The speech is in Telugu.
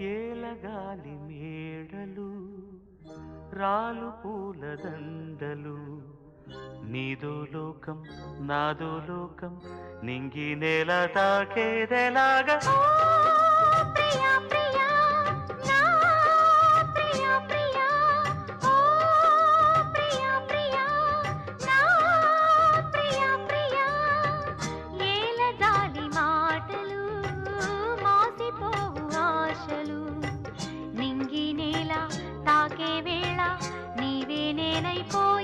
ఏలగాలి మేడలు రాలు పూల దండలు. నీదో లోకం నాదో లోకం నింగి నేల తాకేదెలాగా நினைப்போ